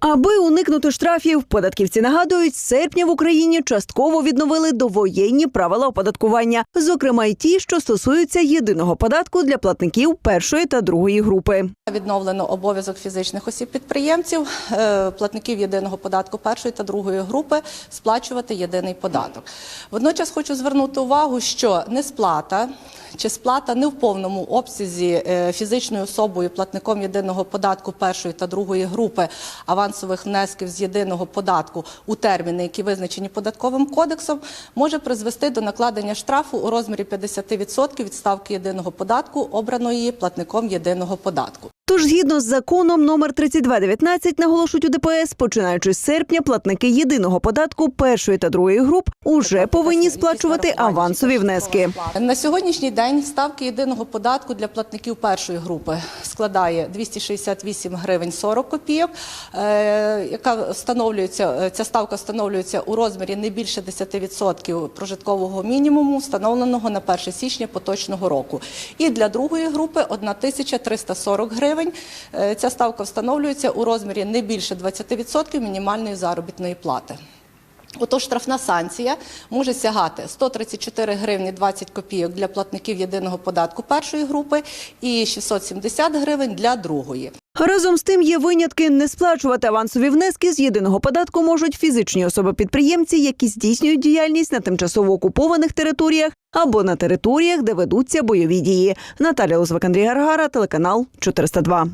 Аби уникнути штрафів, податківці нагадують, серпня в Україні частково відновили довоєнні правила оподаткування, зокрема й ті, що стосуються єдиного податку для платників першої та другої групи. Відновлено обов'язок фізичних осіб-підприємців, е, платників єдиного податку першої та другої групи сплачувати єдиний податок. Водночас хочу звернути увагу, що несплата чи сплата не в повному обсязі е, фізичною особою платником єдиного податку першої та другої групи авансових внесків з єдиного податку у терміни, які визначені податковим кодексом, може призвести до накладення штрафу у розмірі 50% від ставки єдиного податку, обраної платником єдиного податку. Тож, згідно з законом номер 3219, наголошують у ДПС, починаючи з серпня, платники єдиного податку першої та другої груп уже повинні сплачувати авансові внески. На сьогоднішній день ставки єдиного податку для платників першої групи складає 268 гривень 40 копійок, е, яка встановлюється, е, ця ставка встановлюється у розмірі не більше 10% прожиткового мінімуму, встановленого на 1 січня поточного року. І для другої групи 1340 гривень. Е, Ця ставка встановлюється у розмірі не більше 20% мінімальної заробітної плати. Отож, штрафна санкція може сягати 134 гривні 20 копійок для платників єдиного податку першої групи і 670 гривень для другої. Разом з тим є винятки не сплачувати авансові внески з єдиного податку можуть фізичні особи-підприємці, які здійснюють діяльність на тимчасово окупованих територіях або на територіях, де ведуться бойові дії. Наталя Андрій Гаргара, телеканал 402.